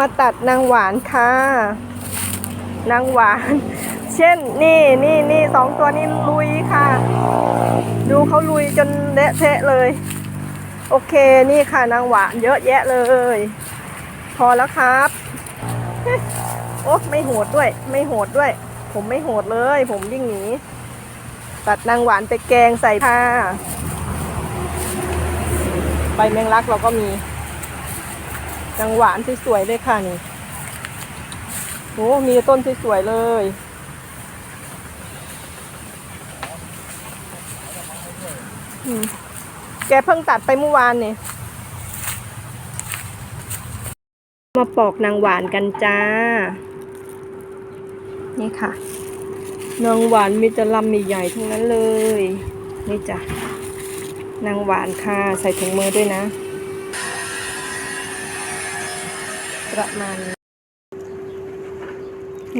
มาตัดนางหวานค่ะ นางหวาน เช่นนี่นี่นี่สองตัวนี้ลุยค่ะ ดูเขาลุยจนเละเทะเลย โอเคนี่ค่ะนางหวานเยอะแยะเลย พอแล้วครับโอ้ไม่โหดด้วย ไม่โหดด้วย ผมไม่โหดเลย ผมวิ่งหนีตัดนางหวานไปแกงใส่ค่ะใบแมงลักเราก็มี นางหวานสวยๆเลยค่ะนี่โอ้มีต้นสวยๆเลย แกเพิ่งตัดไปเมื่อวานนี่ มาปอกนางหวานกันจ้า นี่ค่ะ นางหวานมีแต่ลำใหญ่ๆทั้งนั้นเลย นี่จ้ะ นางหวานค่ะ ใส่ถุงมือด้วยนะ ประมาณนี้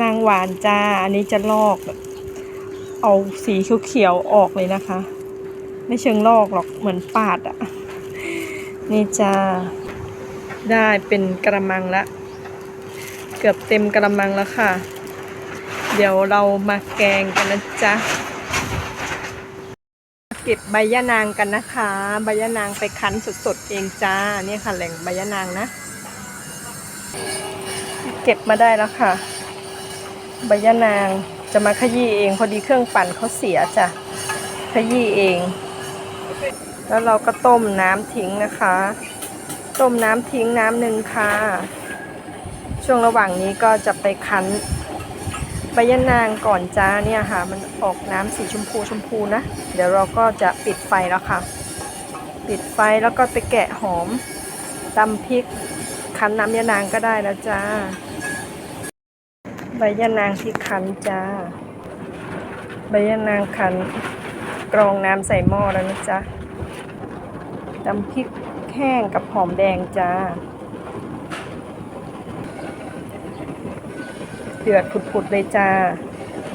นางหวานจ้า อันนี้จะลอกเอาสีเขียวๆออกเลยนะคะ ไม่เชิงลอกหรอกเหมือนปาดอะนี่จ้าได้เป็นกระมังละ เกือบเต็มกระมังแล้วค่ะ เดี๋ยวเรามาแกงกันนะจ๊ะเก็บใบยะนางกันนะคะ ใบยะนางไปคั้นสดๆเองจ้า นี่ค่ะแหล่งใบยะนางนะ ก็บมาได้แล้วค่ะ ใบยะนางจะมาขยี้เอง พอดีเครื่องปั่นเขาเสียจ้ะขยี้เอง แล้วเราก็ต้มน้ำทิ้งนะคะ ต้มน้ำทิ้งน้ำหนึ่งค่ะ ช่วงระหว่างนี้ก็จะไปคั้นใบยะนางก่อนจ้าเนี่ยค่ะ มันออกน้ำสีชมพูชมพูนะ เดี๋ยวเราก็จะปิดไฟแล้วค่ะ ปิดไฟแล้วก็ไปแกะหอมตำพริก คั้นน้ำยะนางก็ได้แล้วจ้า ใบยะนางที่คั้นจ้า ใบยะนางคั้นกรองน้ำใส่หม้อแล้วนะจ๊ะตำพริกแห้งกับหอมแดงจ้า เดือดผุดๆเลยจ้า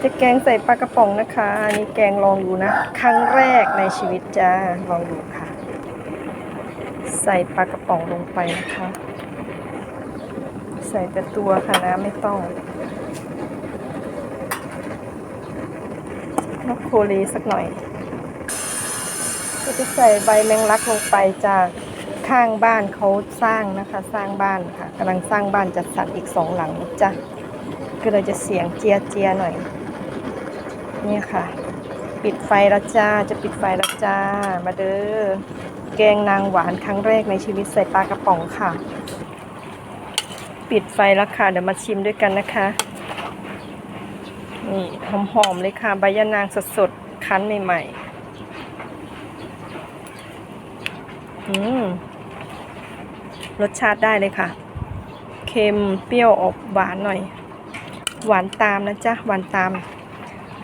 จะแกงใส่ปลากระป๋องนะคะอันนี้แกงลองดูนะ ครั้งแรกในชีวิตจ้า ลองดูค่ะ ใส่ปลากระป๋องลงไปนะคะ ส่แต่ตัวค่ะนะไม่ต้องนกโคเลสักหน่อย ก็จะใส่ใบแมงลักลงไปจากข้างบ้านเขาสร้างนะคะ สร้างบ้านค่ะกำลังสร้างบ้านจัดสรรอีกสองหลังจ้ะก็เลยจะเสียงเจียเจียหน่อยนี่ค่ะ ปิดไฟแล้วจ้าจะปิดไฟแล้วจ้า มาเด้อแกงนางหวานครั้งแรกในชีวิตใส่ปลากระป๋องค่ะ ปิดไฟแล้วค่ะ เดี๋ยวมาชิมด้วยกันนะคะ นี่หอมๆเลยค่ะ ใบยะนางสดๆ คั้นใหม่ๆ อืม รสชาติได้เลยค่ะ เค็มเปรี้ยวออกหวานหน่อย หวานตามนะจ๊ะ หวานตาม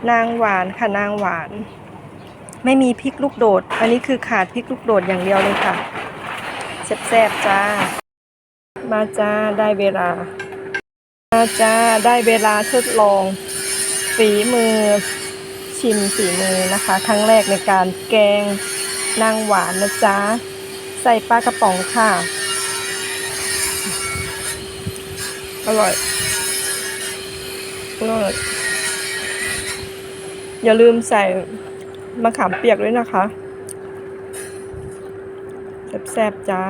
นางหวานค่ะนางหวาน ไม่มีพริกลูกโดด อันนี้คือขาดพริกลูกโดดอย่างเดียวเลยค่ะแซ่บๆจ้า มาจ้าได้เวลา มาจ้าได้เวลาทดลองฝีมือชิมฝีมือนะคะ ครั้งแรกในการแกงนางหวานนะจ๊ะใส่ปลากระป๋องค่ะ อร่อยอร่อยอย่าลืมใส่มะขามเปียกด้วยนะคะ แซ่บๆจ้า